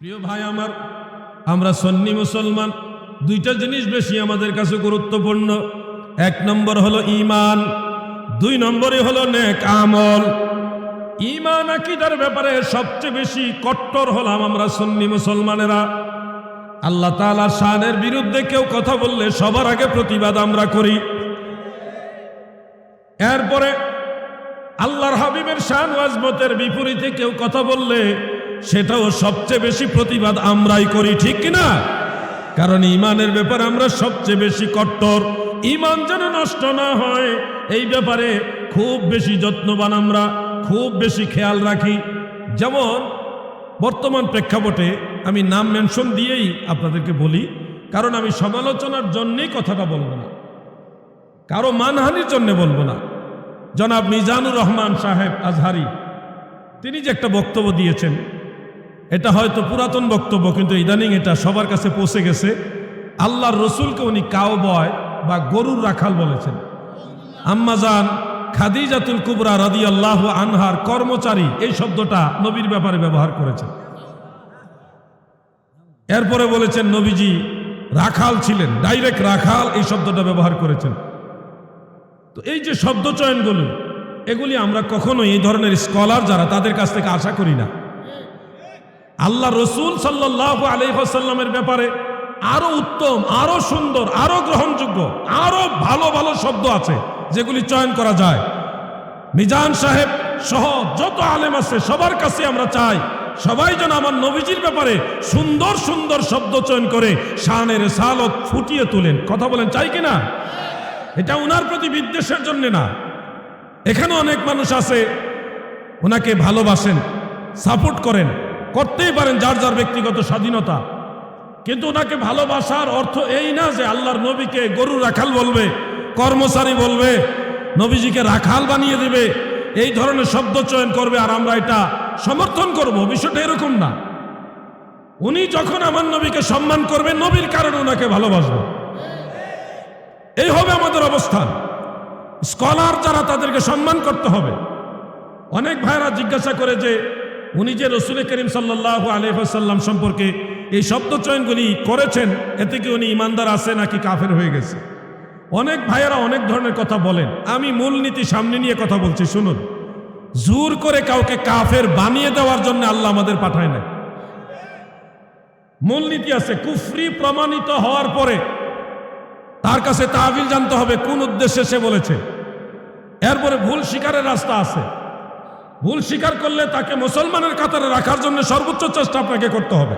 প্রিয় ভাই আমার, আমরা সন্নি মুসলমান, দুইটা জিনিস বেশি আমাদের কাছে গুরুত্বপূর্ণ। এক নম্বর হলো ইমান দুই নম্বরে হলো নেক আমল। ইমান আকিদার ব্যাপারে সবচেয়ে বেশি কট্টর হলাম আমরা সন্নি মুসলমানেরা। আল্লাহ তাআলা শানের বিরুদ্ধে কেউ কথা বললে সবার আগে প্রতিবাদ আমরা করি। এরপরে আল্লাহর হাবিবের শান ওয়াজমতের বিপরীতে কেউ কথা বললে সেটাও সবচেয়ে বেশি প্রতিবাদ আমরাই করি, ঠিক কিনা? কারণ ইমানের ব্যাপারে আমরা সবচেয়ে বেশি কট্টর। ইমান যেন নষ্ট না হয়, এই ব্যাপারে খুব বেশি যত্নবান আমরা, খুব বেশি খেয়াল রাখি। যেমন, বর্তমান প্রেক্ষাপটে আমি নাম মেনশন দিয়েই আপনাদেরকে বলি, কারণ আমি সমালোচনার জন্যেই কথাটা বলব না। কারও মানহানির জন্য বলব না। জনাব মিজানুর রহমান সাহেব আজহারি, তিনি যে একটা বক্তব্য দিয়েছেন এটা হয়তো পুরাতন বক্তব্য, কিন্তু ইদানিং এটা সবার কাছে পৌঁছে গেছে। আল্লাহর রসুলকে উনি কাউ বয় বা গরুর রাখাল বলেছেন। আম্মাজান খাদিজাতুল কুবরা রাদি আল্লাহ আনহার কর্মচারী, এই শব্দটা নবীর ব্যাপারে ব্যবহার করেছেন। এরপরে বলেছেন, নবীজি রাখাল ছিলেন, ডাইরেক্ট রাখাল এই শব্দটা ব্যবহার করেছেন। তো এই যে শব্দ চয়নগুলো এগুলি আমরা কখনোই এই ধরনের স্কলার যারা তাদের কাছ থেকে আশা করি না। আল্লাহ রসুল সাল্লাহ আলহাসাল্লামের ব্যাপারে আরও উত্তম, আরও সুন্দর, আরও গ্রহণযোগ্য, আরও ভালো ভালো শব্দ আছে যেগুলি চয়ন করা যায়। মিজান সাহেব সহ যত আলেম আছে সবার কাছে আমরা চাই, সবাই যেন আমার নবীজির ব্যাপারে সুন্দর সুন্দর শব্দ চয়ন করে শানের সালত ফুটিয়ে তোলেন। কথা বলেন, চাই কিনা? এটা ওনার প্রতি বিদ্বেষের জন্য না। এখানে অনেক মানুষ আছে ওনাকে ভালোবাসেন, সাপোর্ট করেন। করতেই পারেন যার যার ব্যক্তিগত স্বাধীনতা। কিন্তু ওনাকে ভালোবাসার অর্থ এই না যে আল্লাহর নবীকে গরু রাখাল বলবে, কর্মচারী বলবে, নবীজিকে রাখাল বানিয়ে দেবে, এই ধরনের শব্দ চয়ন করবে আর আমরা এটা সমর্থন করব। বিষয়টা এরকম না। উনি যখন আমার নবীকে সম্মান করবে, নবীর কারণে ওনাকে ভালোবাসবো। এই হবে আমাদের অবস্থান। স্কলার যারা তাদেরকে সম্মান করতে হবে। অনেক ভাইরা জিজ্ঞাসা করে যে উনি যে রসুল করিম সাল্লাহ আলহাম সম্পর্কে এই শব্দ চয়নগুলি করেছেন, এতে কি উনি ইমানদার আছে নাকি কাফের হয়ে গেছে? অনেক ভাইয়েরা অনেক ধরনের কথা বলেন। আমি মূলনীতি সামনে নিয়ে কথা বলছি, শুনুন। জোর করে কাউকে কাফের বানিয়ে দেওয়ার জন্য আল্লাহ আমাদের পাঠায় না মূলনীতি আছে, কুফরি প্রমাণিত হওয়ার পরে তার কাছে তাহবিল জানতে হবে, কোন উদ্দেশ্যে সে বলেছে। এরপরে ভুল শিকারের রাস্তা আছে। ভুল স্বীকার করলে তাকে মুসলমানের কাতারে রাখার জন্য সর্বোচ্চ চেষ্টা আপনাকে করতে হবে।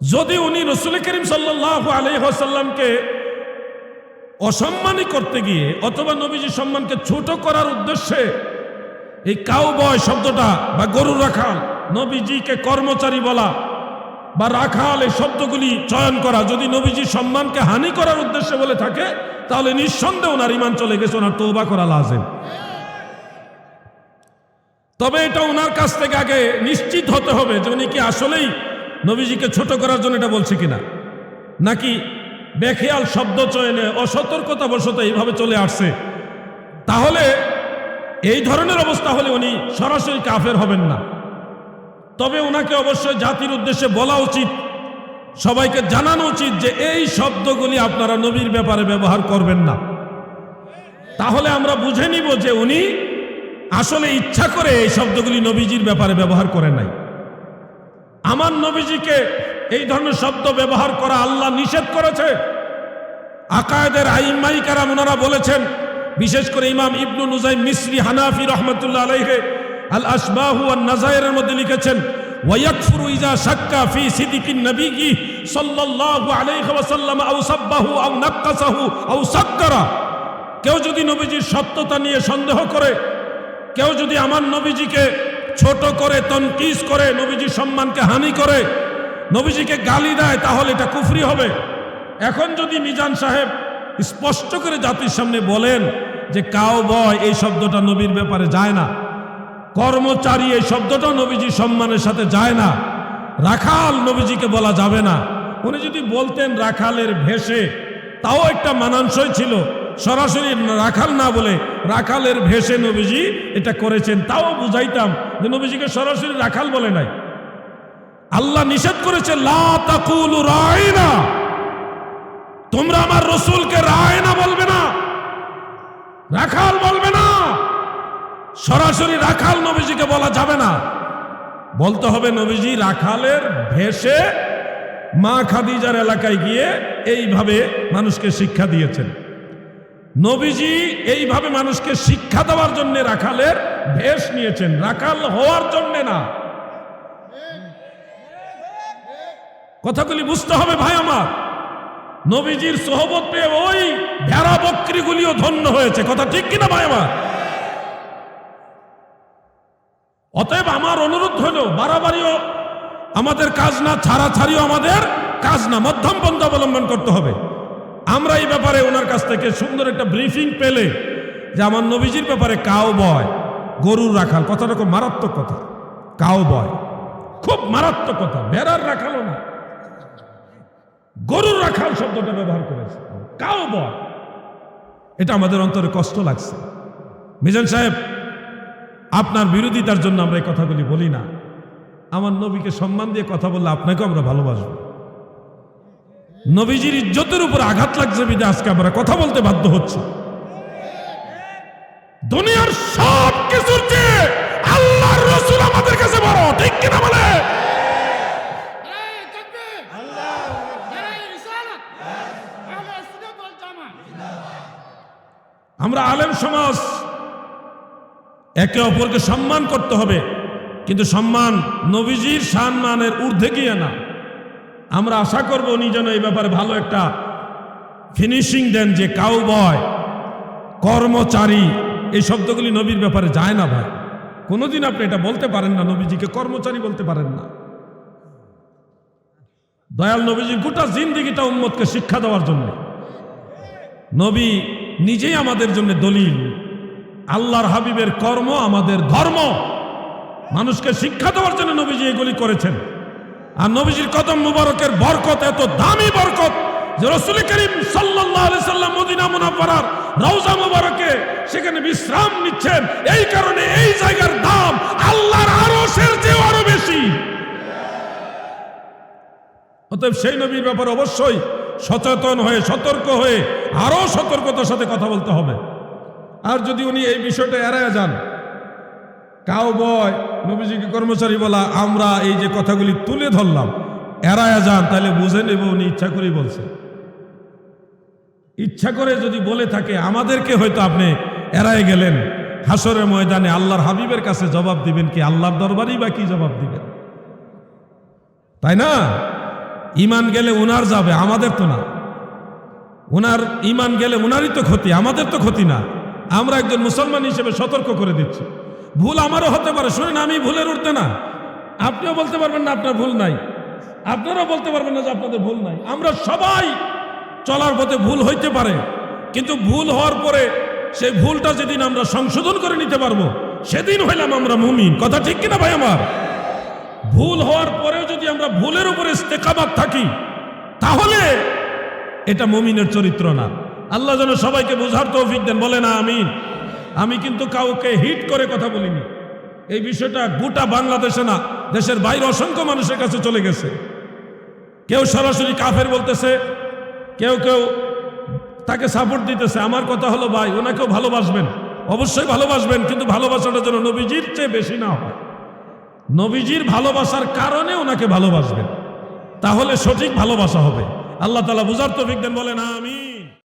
যদি উনি রসুল করিম সাল্লাহ আলহাসাল্লামকে অসম্মানী করতে গিয়ে অথবা নবীজির সম্মানকে ছোট করার উদ্দেশ্যে এই কাউ বয় শব্দটা বা গরু রাখাল, নবীজিকে কর্মচারী বলা বা রাখাল এই শব্দগুলি চয়ন করা, যদি নবীজির সম্মানকে হানি করার উদ্দেশ্যে বলে থাকে, তাহলে নিঃসন্দেহ ওনার ইমান চলে গেছে, ওনার তৌবা করা লাজেম। তবে এটা ওনার কাছ থেকে আগে নিশ্চিত হতে হবে যে উনি কি আসলেই নবীজিকে ছোট করার জন্য এটা বলছে কিনা। নাকি বেখেয়াল শব্দ চয়নে অসতর্কতা বশত এইভাবে চলে আসছে। তাহলে এই ধরনের অবস্থা হলে উনি সরাসরি কাফের হবেন না। তবে ওনাকে অবশ্যই জাতির উদ্দেশ্যে বলা উচিত, সবাইকে জানানো উচিত যে এই শব্দগুলি আপনারা নবীর ব্যাপারে ব্যবহার করবেন না। তাহলে আমরা বুঝে নিব যে উনি আসলে ইচ্ছা করে এই শব্দগুলি নবীজির ব্যাপারে ব্যবহার করে নাই। আমার নবীজিকে এই ধরনের শব্দ ব্যবহার করা আল্লাহ নিষেধ করেছে। আকায়দের আইমাই কারাম ওনারা বলেছেন, বিশেষ করে ইমাম ইবনু নুজাই মিসরি হানাফি রহমতুল্লাহ আলাইহে আল আসবাহু আর নাজায়ের মধ্যে লিখেছেন ফি কেউ যদি নবীজির সত্যতা নিয়ে সন্দেহ করে কেউ যদি আমার নবীজিকে ছোট করে, তনকিস করে, নবীজির সম্মানকে হানি করে, নবীজিকে গালি দেয়, তাহলে এটা কুফরি হবে। এখন যদি মিজান সাহেব স্পষ্ট করে জাতির সামনে বলেন যে কাউ বয় এই শব্দটা নবীর ব্যাপারে যায় না। কর্মচারী, এই শব্দটা নবীজির সম্মানের সাথে যায় না। রাখাল নবীজিকে বলা যাবে না। উনি যদি বলতেন রাখালের ভেসে তাও একটা মানানসই ছিল। সরাসরি রাখাল না বলে রাখালের ভেসে নবীজি এটা করেছেন, তাও বুঝাইতাম যে নবীজিকে সরাসরি রাখাল বলে নাই। আল্লাহ নিষেধ করেছে রায়না তোমরা আমার রসুলকে রায় না বলবে না, রাখাল বলবে না। সরাসরি রাখাল নবীজিকে বলা যাবে না। বলতে হবে নবীজি, রাখালের ভেসে মা খাদিজার এলাকায় গিয়ে এইভাবে মানুষকে শিক্ষা দিয়েছেন। নবীজি এইভাবে মানুষকে শিক্ষা দেওয়ার জন্য রাখালের ভেষ নিয়েছেন। রাখাল হওয়ার জন্য না। কথাগুলি বুঝতে হবে ভাই আমার। নবীজির সোহবত পেয়ে ওই ভেড়া বকরিগুলিও ধন্য হয়েছে। কথা ঠিক কিনা ভাই আমার? অতএব আমার অনুরোধ হলো, বাড়াবাড়িও আমাদের কাজ না, ছাড়াছাড়িও আমাদের কাজ না। মধ্যম পন্থা অবলম্বন করতে হবে। আমরা এই ব্যাপারে ওনার কাছ থেকে সুন্দর একটা ব্রিফিং পেলে যে আমার নবীজির ব্যাপারে কাউ বয় গরুর রাখাল কথাটা খুব মারাত্মক কথা। কাউ বয় খুব মারাত্মক কথা, বেড়ার রাখালও না। গরুর রাখাল শব্দটা ব্যবহার করেছে। কাউ বয় এটা আমাদের অন্তরে কষ্ট লাগছে। মিজান সাহেব, আপনার বিরোধিতার জন্য আমরা এই কথাগুলি বলি না। আমার নবীকে সম্মান দিয়ে কথা বললে আপনাকেও আমরা ভালোবাসব। নবীজির ইজ্জতের উপর আঘাত লাগছে বিদে, আজকে আমরা কথা বলতে বাধ্য হচ্ছে। দুনিয়ার সব কিছুর চেয়ে আল্লাহর রসুল আমাদের কাছে বড়, ঠিক কিনা বলে? আমরা আলেম সমাজ, একে অপরকে সম্মান করতে হবে, কিন্তু সম্মান নবীজির সম্মানের ঊর্ধ্বে গিয়ে না। আমরা আশা করব উনি যেন এই ব্যাপারে ভালো একটা ফিনিশিং দেন যে কাউ বয় কর্মচারী, এই শব্দগুলি নবীর ব্যাপারে যায় না ভাই। কোনোদিন আপনি এটা বলতে পারেন না, নবীজিকে কর্মচারী বলতে পারেন না। দয়াল নবীজির গোটা জিন্দিগিটা উম্মতকে শিক্ষা দেওয়ার জন্য। নবী নিজেই আমাদের জন্য দলিল। আল্লাহর হাবিবের কর্ম আমাদের ধর্ম। মানুষকে শিক্ষা দেওয়ার জন্য নবীজি এগুলি করেছেন। আর নবীজির কদম মুবারকের বরকত, এত দামি বরকত যে রসুল করিম সাল্লাম মদিনা মুনাফারার রওজা মুবারকে সেখানে বিশ্রাম নিচ্ছেন। এই কারণে এই জায়গার দাম আল্লাহর আরশের চেয়েও আরও বেশি। অতএব সেই নবীর ব্যাপারে অবশ্যই সচেতন হয়ে, সতর্ক হয়ে আরও সতর্কতার সাথে কথা বলতে হবে। আর যদি উনি এই বিষয়টা এড়ায় যান কাউ বয় নবীজিকে কর্মচারী বলা, আমরা এই যে কথাগুলি তুলে ধরলাম এড়ায় যান, তাহলে বুঝে নেব উনি ইচ্ছা করেই বলছে। ইচ্ছা করে যদি বলে থাকে, আমাদেরকে হয়তো আপনি এড়ায় গেলেন। হাসরের ময়দানে আল্লাহর হাবিবের কাছে জবাব দিবেন কি, আল্লাহর দরবারই বা কি জবাব দিবেন? তাই না? ইমান গেলে উনার যাবে, আমাদের তো না। উনার ইমান গেলে উনারই তো ক্ষতি, আমাদের তো ক্ষতি না। আমরা একজন মুসলমান হিসেবে সতর্ক করে দিচ্ছি। ভুল আমারও হতে পারে। শুনেন, আমি ভুলের উঠতে না। আপনিও বলতে পারবেন না, আপনার ভুল নাই। আপনারাও বলতে পারবেন না যে আপনাদের ভুল নাই। আমরা সবাই চলার পথে ভুল হইতে পারে। কিন্তু ভুল হওয়ার পরে সেই ভুলটা যেদিন আমরা সংশোধন করে নিতে পারব, সেদিন হইলাম আমরা মুমিন। কথা ঠিক কিনা ভাই আমার? ভুল হওয়ার পরেও যদি আমরা ভুলের উপরে ইস্তেকাবাত থাকি, তাহলে এটা মুমিনের চরিত্র না। আল্লাহ যেন সবাইকে বোঝার তৌফিক দেন। বলে না আমিন। আমি কিন্তু কাউকে হিট করে কথা বলিনি। এই বিষয়টা গোটা বাংলাদেশে না, দেশের বাইরে অসংখ্য মানুষের কাছে চলে গেছে। কেউ সরাসরি কাফের বলতেছে, কেউ কেউ তাকে সাপোর্ট দিতেছে। আমার কথা হলো, ভাই, ওনাকেও ভালোবাসবেন। অবশ্যই ভালোবাসবেন, কিন্তু ভালোবাসাটা যেন নবীজির চেয়ে বেশি না হয়। নবীজির ভালোবাসার কারণে ওনাকে ভালোবাসবেন। তাহলে সঠিক ভালোবাসা হবে। আল্লাহ তালা বুঝার তো দেন, বলেন আমি